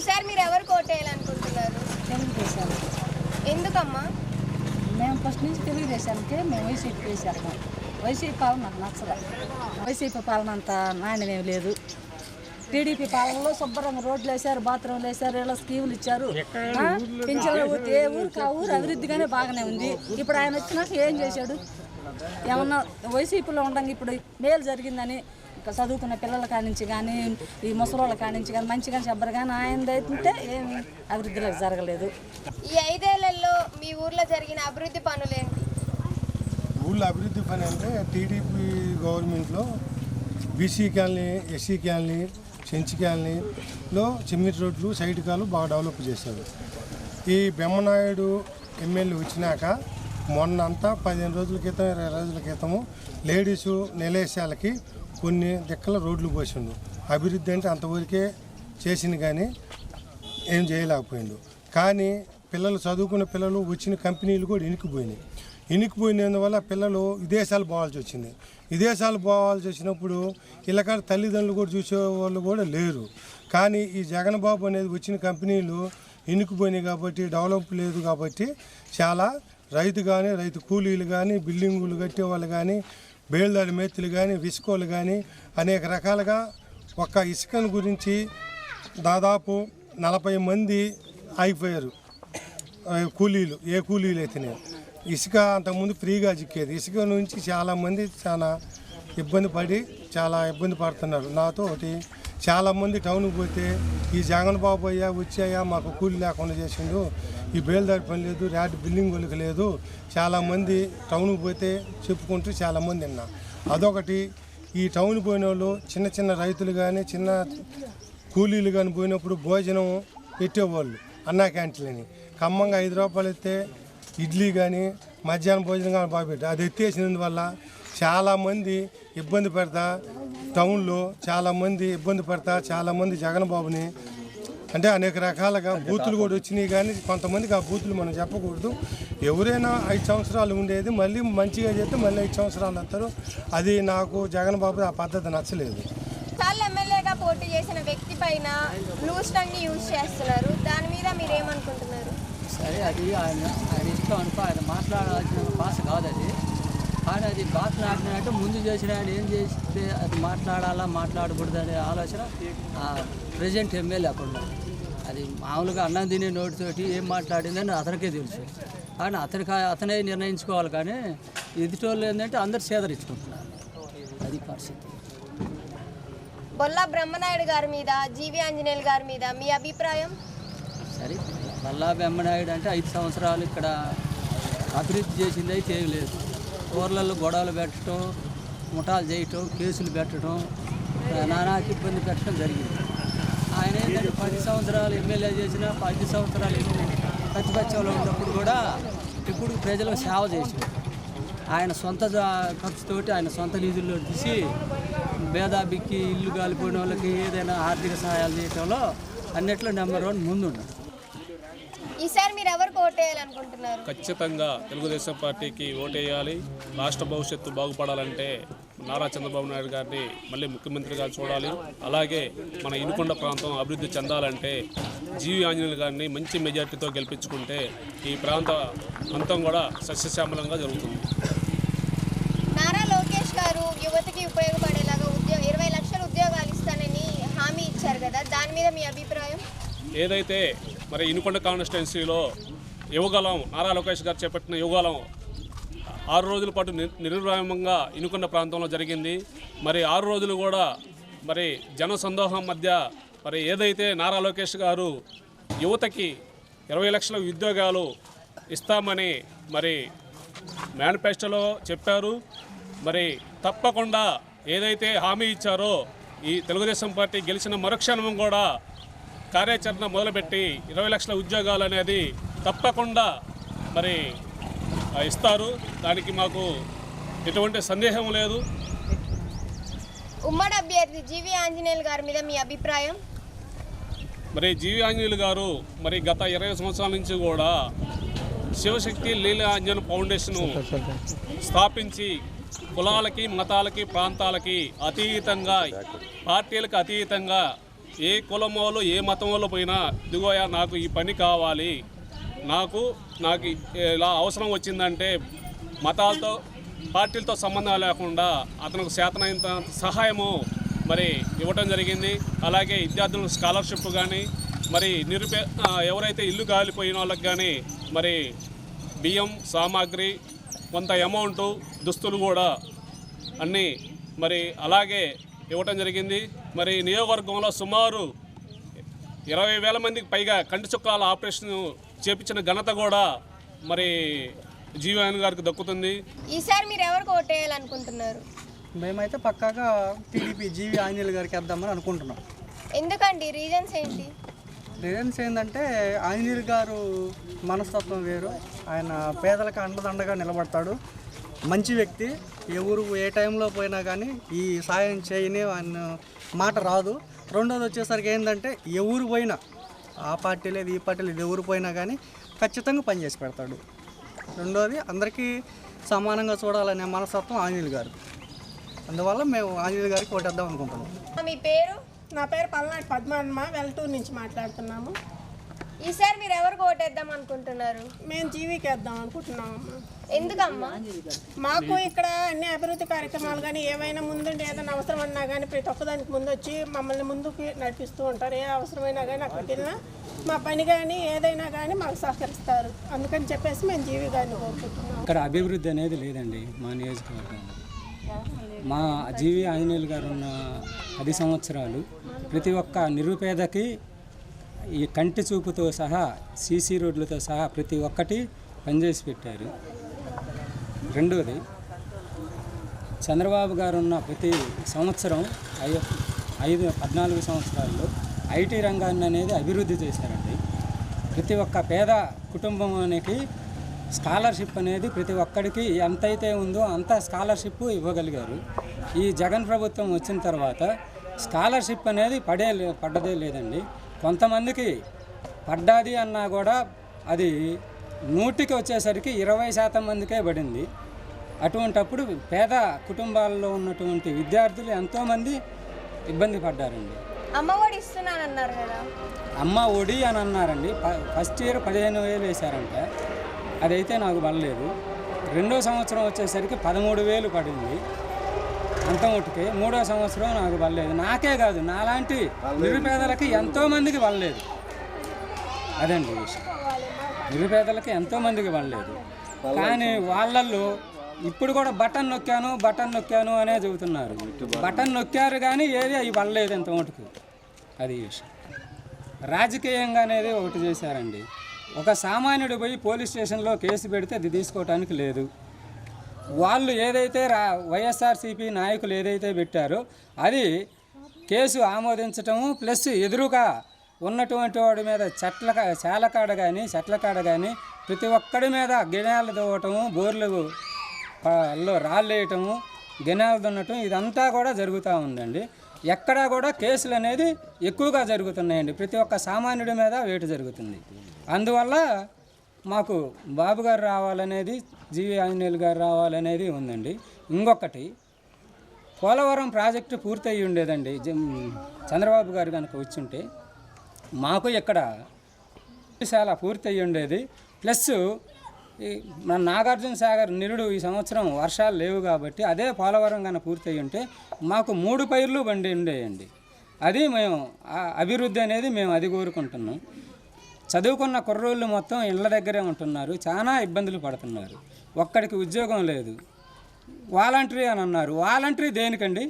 ఈసారి మీరు ఎవరు కోటేయాలనుకుంటున్నారు తెలుగుదేశాలు ఎందుకమ్మా? మేము ఫస్ట్ నుంచి తెలుగుదేశానికి మేము వైసీపీ వేసాము. వైసీపీ పాలన నాకు నచ్చదు. వైసీపీ పాలన అంత నాణ్యమేం లేదు. టీడీపీ పాలనలో శుభ్రంగా రోడ్లు వేశారు బాత్రూమ్లు వేశారు ఇలా స్కీములు ఇచ్చారు. పింఛన్లు ఏ ఊరికి ఆ ఊరు అభివృద్ధిగానే బాగానే ఉంది. ఇప్పుడు ఆయన వచ్చినాక ఏం చేశాడు? ఏమన్నా వైసీపీలో ఉండగా ఇప్పుడు మేలు జరిగిందని చదువుకున్న పిల్లల కానించి కానీ ఈ ముసలోళ్ళ కానించి కానీ మంచిగా చెప్పరు కానీ ఆయన అయితే ఏమి అభివృద్ధిలోకి జరగలేదు. ఈ ఐదేళ్ళలో మీ ఊర్లో జరిగిన అభివృద్ధి పనులేంటి ఊళ్ళో అభివృద్ధి పని అంటే టీడీపీ గవర్నమెంట్లో బీసీ కాలనీ ఎస్సీ కాలనీ చెంచి కాలనీలో చిమ్మిటి రోడ్లు సైడ్ కాలు బాగా డెవలప్ చేశారు. ఈ బెమ్మనాయుడు ఎమ్మెల్యే వచ్చినాక మొన్న అంతా పదిహేను రోజుల క్రితం ఇరవై రోజుల క్రితము లేడీసు నిలేశాలకి కొన్ని దిక్కల రోడ్లు పోసిండు. అభివృద్ధి అంటే అంతవరకే చేసింది కానీ ఏం చేయలేకపోయిండు. కానీ పిల్లలు చదువుకున్న పిల్లలు వచ్చిన కంపెనీలు కూడా ఇనికిపోయినాయి. ఇనికిపోయినందువల్ల పిల్లలు విదేశాలు పోవాల్సి వచ్చింది. విదేశాలు పోవాల్సి వచ్చినప్పుడు ఇళ్ళకాడ తల్లిదండ్రులు కూడా చూసేవాళ్ళు కూడా లేరు. కానీ ఈ జగన్ బాబు అనేది వచ్చిన కంపెనీలు ఇనుకుపోయినాయి కాబట్టి డెవలప్ లేదు కాబట్టి చాలా రైతు కానీ రైతు కూలీలు కానీ బిల్డింగులు కట్టే వాళ్ళు కానీ బేల్దాడి మేతులు కానీ విసుకోలు కానీ అనేక రకాలుగా ఒక ఇసుకను గురించి దాదాపు నలభై మంది అయిపోయారు. కూలీలు ఏ కూలీలు అయితేనే. ఇసుక అంతకుముందు ఫ్రీగా చిక్కేది. ఇసుక నుంచి చాలామంది చాలా ఇబ్బంది పడి చాలా ఇబ్బంది పడుతున్నారు. నాతో ఒకటి చాలామంది టౌన్కి పోతే ఈ జగన్ బాబు అయ్యా వచ్చాయా మాకు కూలి లేకుండా చేసిండు. ఈ బేల్దారి పని లేదు ర్యాడ్ బిల్డింగ్ వాళ్ళకి లేదు. చాలామంది టౌన్కి పోతే చెప్పుకుంటూ చాలామంది విన్నా అదొకటి ఈ టౌన్ పోయిన వాళ్ళు చిన్న చిన్న రైతులు కానీ చిన్న కూలీలు కానీ పోయినప్పుడు భోజనం పెట్టేవాళ్ళు అన్నా క్యాంటీన్ ఖమ్మంగా ఐదు రూపాయలు ఇస్తే ఇడ్లీ కానీ మధ్యాహ్నం భోజనం కానీ బాగా పెట్టారు. అది ఎత్తేసినందువల్ల చాలామంది ఇబ్బంది పెడతా టౌన్లో చాలామంది ఇబ్బంది పడతా చాలామంది జగన్ బాబుని. అంటే అనేక రకాలుగా బూతులు కూడా వచ్చినాయి కానీ కొంతమందికి ఆ బూతులు మనం చెప్పకూడదు. ఎవరైనా ఐదు సంవత్సరాలు ఉండేది మళ్ళీ మంచిగా చేస్తే మళ్ళీ ఐదు సంవత్సరాలు వస్తారు. అది నాకు జగన్ బాబు ఆ పద్ధతి నచ్చలేదు. సార్లు ఎమ్మెల్యేగా పోటీ చేసిన వ్యక్తి పైన లూస్ టంగ్ యూజ్ చేస్తున్నారు. దాని మీద మీరు ఏమనుకుంటున్నారు? సరే అది ఆయన ఆయన ఇష్టం అనుకో ఆయన మాట్లాడాల్సిన భాష కాదు అది కానీ అది మాట్లాడినట్టు ముందు చేసిన ఆయన ఏం చేస్తే అది మాట్లాడాలా మాట్లాడకూడదు అనే ఆలోచన ప్రజెంట్ ఎమ్మెల్యే అక్కడ. అది మామూలుగా అన్నం తినే నోటితోటి ఏం మాట్లాడిందని అతనికే తెలుసు. కానీ అతనికి అతనే నిర్ణయించుకోవాలి కానీ ఎదుటోళ్ళు ఏంటంటే అందరు సేదరించుకుంటున్నారు. అది పరిస్థితి. బొల్లా బ్రహ్మనాయుడు గారి మీద జీవి ఆంజనేయులు గారి మీద మీ అభిప్రాయం? సరే మల్లా బెమ్మనాయుడు అంటే ఐదు సంవత్సరాలు ఇక్కడ అభివృద్ధి చేసింది అయితే ఏం లేదు. ఊర్లలో గొడవలు పెట్టడం ముఠాలు చేయటం కేసులు పెట్టడం నానాకి ఇబ్బంది పెట్టడం జరిగింది. ఆయన ఏంటంటే పది సంవత్సరాలు ఎమ్మెల్యే చేసిన పది సంవత్సరాలు ప్రతిపక్షంలో ఉన్నప్పుడు కూడా ఇప్పుడు ప్రజలకు సేవ చేశాడు. ఆయన సొంత ఖర్చుతోటి ఆయన సొంత నిధుల్లో తీసి భేదాభిక్కి ఇల్లు కాలిపోయిన వాళ్ళకి ఏదైనా ఆర్థిక సహాయాలు చేయటంలో అన్నిట్లో నెంబర్ వన్ ముందున్నాడు. ఈసారి మీరు ఖచ్చితంగా తెలుగుదేశం పార్టీకి ఓటేయాలి. రాష్ట్ర భవిష్యత్తు బాగుపడాలంటే నారా చంద్రబాబు నాయుడు గారిని మళ్ళీ ముఖ్యమంత్రిగా చూడాలి. అలాగే మన ఇనుకొండ ప్రాంతం అభివృద్ధి చెందాలంటే జీవి ఆంజనేయులు గారిని మంచి మెజార్టీతో గెలిపించుకుంటే ఈ ప్రాంత అంతం కూడా సస్యశ్యామలంగా జరుగుతుంది. నారా లోకేష్ గారు యువతకి ఉపయోగపడేలాగా ఉద్యోగ ఇరవై లక్షల ఉద్యోగాలు ఇస్తానని హామీ ఇచ్చారు కదా దాని మీద మీ అభిప్రాయం? ఏదైతే మరి ఇనుకొండ కాన్స్టిట్యున్సీలో యువగలం నారా లోకేష్ గారు చేపట్టిన యువగలం ఆరు రోజుల పాటు నిర్- నిర్విరామంగా ఇనుకొండ ప్రాంతంలో జరిగింది. మరి ఆరు రోజులు కూడా మరి జన సందోహం మధ్య మరి ఏదైతే నారా లోకేష్ గారు యువతకి ఇరవై లక్షల ఉద్యోగాలు ఇస్తామని మరి మేనిఫెస్టోలో చెప్పారు. మరి తప్పకుండా ఏదైతే హామీ ఇచ్చారో ఈ తెలుగుదేశం పార్టీ గెలిచిన మరుక్షణం కూడా కార్యాచరణ మొదలుపెట్టి ఇరవై లక్షల ఉద్యోగాలు అనేది తప్పకుండా మరి ఇస్తారు. దానికి మాకు ఎటువంటి సందేహం లేదు. ఉమ్మడి అభ్యర్థి జీవి ఆంజనేయులు గారి మీద మీ అభిప్రాయం? మరి జీవి ఆంజనేయులు గారు మరి గత ఇరవై సంవత్సరాల నుంచి కూడా శివశక్తి లీలాంజన్ ఫౌండేషన్ స్థాపించి కులాలకి మతాలకి ప్రాంతాలకి అతీతంగా పార్టీలకు అతీతంగా ఏ కులం వాళ్ళు ఏ మతం వాళ్ళు పోయినా ఇదిగోయా నాకు ఈ పని కావాలి. నాకు నాకు ఇలా అవసరం వచ్చిందంటే మతాలతో పార్టీలతో సంబంధం లేకుండా అతనికి చేతనైనంత సహాయము మరి ఇవ్వటం జరిగింది. అలాగే విద్యార్థులకు స్కాలర్షిప్ కానీ మరి నిరుపే ఎవరైతే ఇల్లు కాలిపోయిన వాళ్ళకి కానీ మరి బియ్యం సామాగ్రి కొంత అమౌంట్ దుస్తులు కూడా అన్నీ మరి అలాగే ఇవ్వటం జరిగింది. మరి నియోజకవర్గంలో సుమారు ఇరవై వేల మందికి పైగా కంటి చుక్కాల ఆపరేషన్ చేపించిన ఘనత కూడా మరి జీవన్ గారికి దక్కుతుంది. ఈసారి మీరు ఎవరికి ఓటేయాలనుకుంటున్నారు మేమైతే పక్కాగా టీడీపీ జీవి ఆంజనేయులు గారికి వేద్దామని అనుకుంటున్నాం. ఎందుకండి? రీజన్స్ ఏంటి? రీజన్స్ ఏంటంటే ఆంజనేయులు గారు మనస్తత్వం వేరు. ఆయన పేదలకు అండదండగా నిలబడతాడు. మంచి వ్యక్తి. ఎవరు ఏ టైంలో పోయినా కానీ ఈ సాయం చేయని మాట రాదు. రెండోది వచ్చేసరికి ఏంటంటే ఎవరు పోయినా ఆ పార్టీ లేదు ఈ పార్టీ లేదు ఎవరు పోయినా కానీ ఖచ్చితంగా పనిచేసి పెడతాడు. రెండోది అందరికీ సమానంగా చూడాలనే మనస్తత్వం ఆంజనేయులు గారు అందువల్ల మేము ఆంజనేయులు గారికి ఓటేద్దాం అనుకుంటున్నాం. మీ పేరు? నా పేరు పల్నాటి పద్మాన్మ వెల్టూరు నుంచి మాట్లాడుతున్నాము. ఈసారి మీరు ఎవరికి ఓటేద్దాం అనుకుంటున్నారు? మేము జీవికి వేద్దాం అనుకుంటున్నామమ్మా ఎందుకమ్మా? మాకు ఇక్కడ అన్ని అభివృద్ధి కార్యక్రమాలు కానీ ఏవైనా ముందుండి ఏదైనా అవసరం అన్నా కానీ ప్రతి ఒక్కదానికి ముందు వచ్చి మమ్మల్ని ముందుకు నడిపిస్తూ ఉంటారు. ఏ అవసరమైనా కానీ అక్కడికి వెళ్ళినా మా పని కానీ ఏదైనా కానీ మాకు సహకరిస్తారు. అందుకని చెప్పేసి మేము జీవి గారిని కోరుకుంటున్నాం. ఇక్కడ అభివృద్ధి అనేది లేదండి మా నియోజకవర్గంలో. మా జీవి ఆంజనేయులు గారు ఉన్న పది సంవత్సరాలు ప్రతి ఒక్క నిరుపేదకి ఈ కంటి చూపుతో సహా సీసీ రోడ్లతో సహా ప్రతి ఒక్కటి పనిచేసి పెట్టారు. రెండవది చంద్రబాబు గారు ఉన్న ప్రతి సంవత్సరం ఐ ఐదు పద్నాలుగు సంవత్సరాల్లో ఐటీ రంగాన్ని అనేది అభివృద్ధి చేశారండి. ప్రతి ఒక్క పేద కుటుంబానికి స్కాలర్షిప్ అనేది ప్రతి ఒక్కడికి ఎంతైతే ఉందో అంత స్కాలర్షిప్ ఇవ్వగలిగారు. ఈ జగన్ ప్రభుత్వం వచ్చిన తర్వాత స్కాలర్షిప్ అనేది పడే పడ్డదే లేదండి. కొంతమందికి పడ్డాది అన్నా కూడా అది నూటికి వచ్చేసరికి ఇరవై శాతం మందికే పడింది. అటువంటప్పుడు పేద కుటుంబాల్లో ఉన్నటువంటి విద్యార్థులు ఎంతోమంది ఇబ్బంది పడ్డారండి. అమ్మఒడి ఇస్తున్నానన్నారు కదా. అమ్మ ఒడి అని అన్నారండి. ఫస్ట్ ఇయర్ పదిహేను వేలు వేశారంట. అదైతే నాకు పడలేదు. రెండో సంవత్సరం వచ్చేసరికి పదమూడు వేలు పడింది. అంత మటుకే మూడో సంవత్సరం నాకు పడలేదు. నాకే కాదు నాలాంటి నిరుపేదలకి ఎంతోమందికి పడలేదు. అదండి విషయం. నిరుపేదలకి ఎంతోమందికి పడలేదు. కానీ వాళ్ళల్లో ఇప్పుడు కూడా బటన్ నొక్కాను బటన్ నొక్కాను అనే చెబుతున్నారు. బటన్ నొక్కారు కానీ ఏది అవి పడలేదు ఇంత మటుకు. అది విషయం. రాజకీయంగా అనేది ఒకటి చేశారండి. ఒక సామాన్యుడు పోయి పోలీస్ స్టేషన్లో కేసు పెడితే అది తీసుకోవటానికి లేదు. వాళ్ళు ఏదైతే రా వైఎస్ఆర్సీపీ నాయకులు ఏదైతే పెట్టారో అది కేసు ఆమోదించటము ప్లస్ ఎదురుగా ఉన్నటువంటి వాడి మీద చెట్ల చాలకాడ కానీ చెట్ల కాడ కానీ ప్రతి ఒక్కడి మీద గిణాలు దువ్వటము బోర్లు లో రాళ్ళు వేయటము గిణాలు దున్నటం ఇదంతా కూడా జరుగుతూ ఉందండి. ఎక్కడా కూడా కేసులు అనేది ఎక్కువగా జరుగుతున్నాయండి. ప్రతి ఒక్క సామాన్యుడి మీద వేటు జరుగుతుంది. అందువల్ల మాకు బాబు గారు రావాలనేది జీవి ఆంజనేయులు గారు రావాలనేది ఉందండి. ఇంకొకటి పోలవరం ప్రాజెక్టు పూర్తయి ఉండేదండి. చంద్రబాబు గారు కనుక వచ్చుంటే మాకు ఇక్కడ చాలా పూర్తయి ఉండేది. ప్లస్ ఈ మన నాగార్జున సాగర్ నిరుడు ఈ సంవత్సరం వర్షాలు లేవు కాబట్టి అదే పోలవరం కనుక పూర్తయి ఉంటే మాకు మూడు పైర్లు బండి ఉండేయండి. అది మేము అభివృద్ధి అనేది మేము అది కోరుకుంటున్నాం. చదువుకున్న కుర్రోళ్ళు మొత్తం ఇళ్ళ దగ్గరే ఉంటున్నారు. చాలా ఇబ్బందులు పడుతున్నారు. ఒక్కడికి ఉద్యోగం లేదు. వాలంటరీ అని అన్నారు. వాలంటరీ దేనికండి?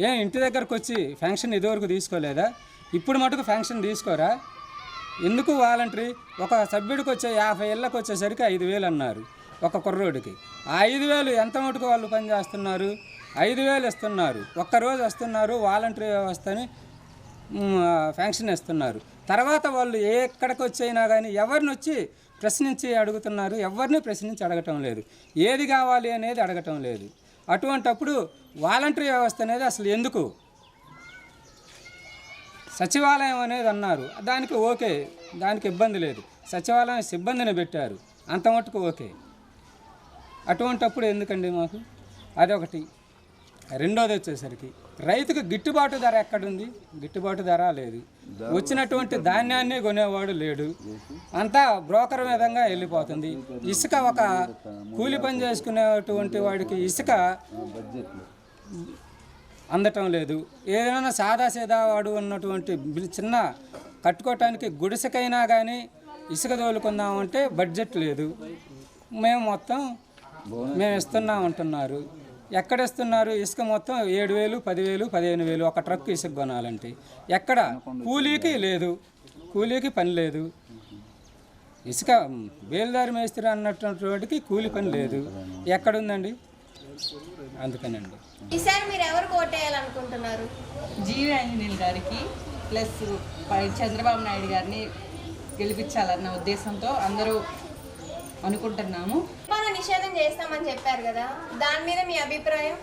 ఏం ఇంటి దగ్గరకు వచ్చి ఫంక్షన్ ఇదివరకు తీసుకోలేదా? ఇప్పుడు మటుకు ఫంక్షన్ తీసుకోరా? ఎందుకు వాలంటరీ? ఒక సభ్యుడికి వచ్చే యాభై ఏళ్ళకి వచ్చేసరికి ఐదు వేలు అన్నారు ఒక కుర్రోడికి. ఆ ఐదు వేలు ఎంత మటుకు వాళ్ళు పనిచేస్తున్నారు ఐదు వేలు ఇస్తున్నారు. ఒక్కరోజు వస్తున్నారు వాలంటరీ వ్యవస్థని ఫ్యాంక్షన్ ఇస్తున్నారు. తర్వాత వాళ్ళు ఏ ఎక్కడికి వచ్చైనా కానీ ఎవరిని వచ్చి ప్రశ్నించి అడుగుతున్నారు ఎవరిని ప్రశ్నించి అడగటం లేదు. ఏది కావాలి అనేది అడగటం లేదు. అటువంటప్పుడు వాలంటరీ వ్యవస్థ అనేది అసలు ఎందుకు? సచివాలయం అనేది అన్నారు. దానికి ఓకే దానికి ఇబ్బంది లేదు. సచివాలయం సిబ్బందిని పెట్టారు. అంత మటుకు ఓకే. అటువంటప్పుడు ఎందుకండి మాకు? అదొకటి. రెండోది వచ్చేసరికి రైతుకు గిట్టుబాటు ధర ఎక్కడుంది? గిట్టుబాటు ధర లేదు. వచ్చినటువంటి ధాన్యాన్ని కొనేవాడు లేడు. అంతా బ్రోకర్ విధంగా వెళ్ళిపోతుంది. ఇసుక ఒక కూలి పని చేసుకునేటువంటి వాడికి ఇసుక అందటం లేదు. ఏదైనా సాదా సీదా వాడు ఉన్నటువంటి చిన్న కట్టుకోవటానికి గుడిసెకైనా కానీ ఇసుక తోలుకుందామంటే బడ్జెట్ లేదు. మేము మొత్తం మేము ఇస్తున్నాం అంటున్నారు ఎక్కడ ఇస్తున్నారు ఇసుక మొత్తం ఏడు వేలు పదివేలు పదిహేను వేలు ఒక ట్రక్ ఇసుక కొనాలంటే. ఎక్కడ? కూలీకి లేదు. కూలీకి పని లేదు. ఇసుక బేల్దారి మేస్త్రి అన్నటువంటి వాడికి కూలి పని లేదు. ఎక్కడుందండి? అందుకనండి. ఈసారి మీరు ఎవరు కోటేయాలనుకుంటున్నారు జీవి ఆంజనేయులు గారికి ప్లస్ చంద్రబాబు నాయుడు గారిని గెలిపించాలన్న ఉద్దేశంతో అందరూ అనుకుంటున్నాము. చేస్తామని చెప్పారు కదా. దాని మీద మీ అభిప్రాయం?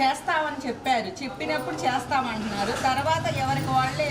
చేస్తామని చెప్పారు. చెప్పినప్పుడు చేస్తామంటున్నారు. తర్వాత ఎవరికి వాళ్ళే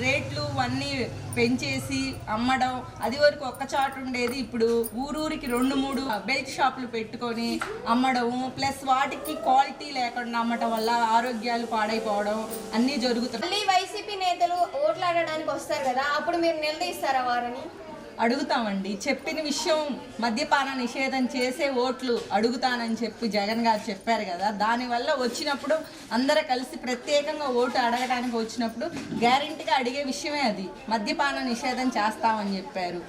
రేట్లు అన్నీ పెంచేసి అమ్మడం అది వరకు ఒక్క చాటు ఉండేది. ఇప్పుడు ఊరూరికి రెండు మూడు బెల్ట్ షాపులు పెట్టుకొని అమ్మడము ప్లస్ వాటికి క్వాలిటీ లేకుండా అమ్మటం వల్ల ఆరోగ్యాలు పాడైపోవడం అన్నీ జరుగుతున్నాయి మళ్ళీ వైసీపీ నేతలు ఓట్లు ఆడడానికి వస్తారు కదా. అప్పుడు మీరు నిలదీస్తారా వారిని? అడుగుతామండి. చెప్పిన విషయం మద్యపాన నిషేధం చేసే ఓట్లు అడుగుతానని చెప్పి జగన్ గారు చెప్పారు కదా. దానివల్ల వచ్చినప్పుడు అందరూ కలిసి ప్రత్యేకంగా ఓటు అడగడానికి వచ్చినప్పుడు గ్యారెంటీగా అడిగే విషయమే అది. మద్యపాన నిషేధం చేస్తామని చెప్పారు.